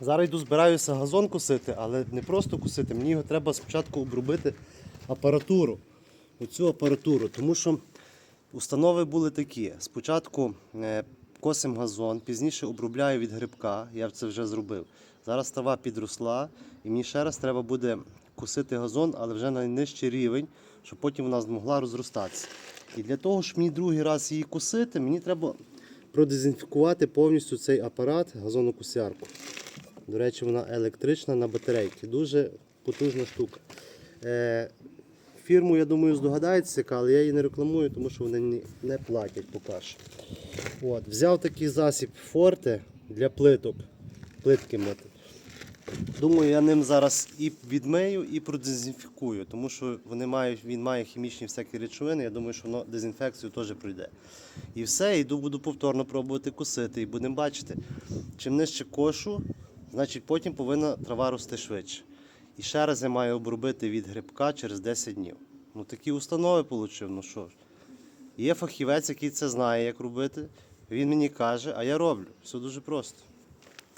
Зараз йду збираюся газон косити, але не просто косити, мені його треба спочатку обробити апаратуру. Оцю апаратуру. Тому що установи були такі. Спочатку е, косим газон, пізніше обробляю від грибка, я це вже зробив. Зараз трава підросла, і мені ще раз треба буде косити газон, але вже на найнижчий рівень, щоб потім вона змогла розростатися. І для того, щоб мені другий раз її косити, мені треба продезінфікувати повністю цей апарат газонокосярку. До речі, вона електрична на батарейки. Дуже потужна штука. Е, фірму, я думаю, здогадається, яка, але я її не рекламую, тому що вони не платять поки що. От, взяв такий засіб форте для плиток. Плитки мити. Думаю, я ним зараз і відмию, і продезінфікую, тому що вони мають, він має хімічні всякі речовини. Я думаю, що воно дезінфекцію теж пройде. І все, йду, буду повторно пробувати косити, і будемо бачити. Чим нижче кошу, значить потім повинна трава рости швидше. І ще раз я маю обробити від грибка через 10 днів. Ну такі установи отримав, ну що ж. Є фахівець, який це знає, як робити. Він мені каже, а я роблю. Все дуже просто.